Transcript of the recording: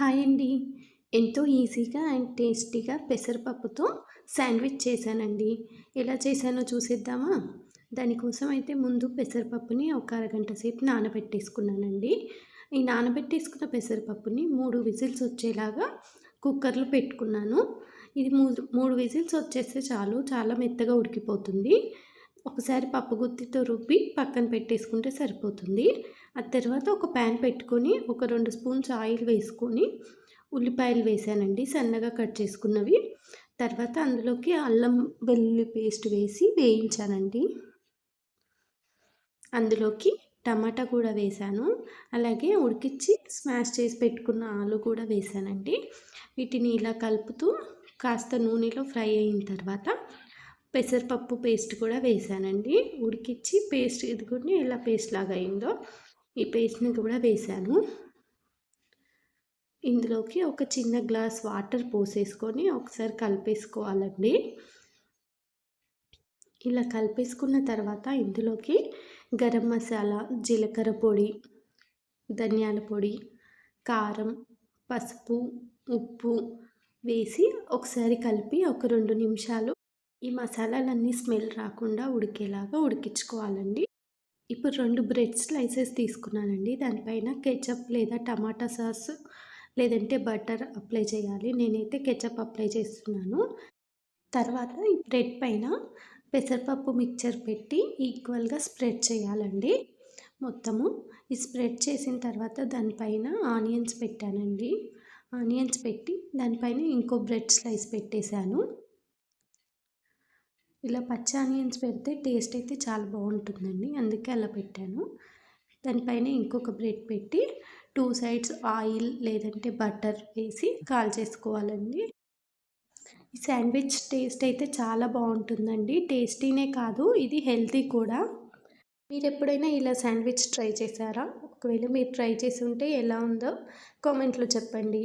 Hi అండి ఎంతో ఈజీగా అండ్ టేస్టీగా పెసరపప్పుతో శాండ్విచ్ చేశానండి. ఎలా చేశానో చూసేద్దామా? దానికోసం అయితే ముందు పెసరపప్పుని ఒక అరగంట సేపు నానబెట్టేసుకున్నానండి. ఈ నానబెట్టేసుకున్న పెసరపప్పుని మూడు విజిల్స్ వచ్చేలాగా కుక్కర్లో పెట్టుకున్నాను. ఇది మూడు మూడు విజిల్స్ వచ్చేస్తే చాలు చాలా మెత్తగా ఉడికిపోతుంది. ఒకసారి పప్పు గుత్తితో రుబ్బి పక్కన పెట్టేసుకుంటే సరిపోతుంది. ఆ తర్వాత ఒక ప్యాన్ పెట్టుకొని ఒక రెండు స్పూన్స్ ఆయిల్ వేసుకొని ఉల్లిపాయలు వేసానండి సన్నగా కట్ చేసుకున్నవి. తర్వాత అందులోకి అల్లం వెల్లుల్లి పేస్ట్ వేసి వేయించానండి. అందులోకి టమాటా కూడా వేసాను. అలాగే ఉడికిచ్చి స్మాష్ చేసి పెట్టుకున్న ఆలు కూడా వేసానండి. వీటిని ఇలా కలుపుతూ కాస్త నూనెలో ఫ్రై అయిన తర్వాత పెసరపప్పు పేస్ట్ కూడా వేసానండి. ఉడికిచ్చి పేస్ట్ ఇదిగోండి ఎలా పేస్ట్ లాగా అయిందో ఈ పేస్ట్ని కూడా వేసాను. ఇందులోకి ఒక చిన్న గ్లాస్ వాటర్ పోసేసుకొని ఒకసారి కలిపేసుకోవాలండి. ఇలా కలిపేసుకున్న తర్వాత ఇందులోకి గరం మసాలా జీలకర్ర పొడి ధనియాల పొడి కారం పసుపు ఉప్పు వేసి ఒకసారి కలిపి ఒక రెండు నిమిషాలు ఈ మసాలాలన్నీ స్మెల్ రాకుండా ఉడికేలాగా ఉడికించుకోవాలండి. ఇప్పుడు రెండు బ్రెడ్ స్లైసెస్ తీసుకున్నానండి. దానిపైన కెచప్ లేదా టమాటా సాస్ లేదంటే బటర్ అప్లై చేయాలి. నేనైతే కెచప్ అప్లై చేస్తున్నాను. తర్వాత ఈ బ్రెడ్ పైన పెసరపప్పు మిక్చర్ పెట్టి ఈక్వల్గా స్ప్రెడ్ చేయాలండి. మొత్తము ఈ స్ప్రెడ్ చేసిన తర్వాత దానిపైన ఆనియన్స్ పెట్టానండి. ఆనియన్స్ పెట్టి దానిపైన ఇంకో బ్రెడ్ స్లైస్ పెట్టేశాను. ఇలా పచ్చి ఆనియన్స్ పెడితే టేస్ట్ అయితే చాలా బాగుంటుందండి. అందుకే అలా పెట్టాను. దానిపైన ఇంకొక బ్రెడ్ పెట్టి టూ సైడ్స్ ఆయిల్ లేదంటే బటర్ వేసి కాల్ చేసుకోవాలండి ఈ శాండ్విచ్ టేస్ట్ అయితే చాలా బాగుంటుందండి. టేస్టీనే కాదు ఇది హెల్తీ కూడా. మీరు ఎప్పుడైనా ఇలా శాండ్విచ్ ట్రై చేశారా? ఒకవేళ మీరు ట్రై చేసి ఉంటే ఎలా ఉందో కామెంట్లో చెప్పండి.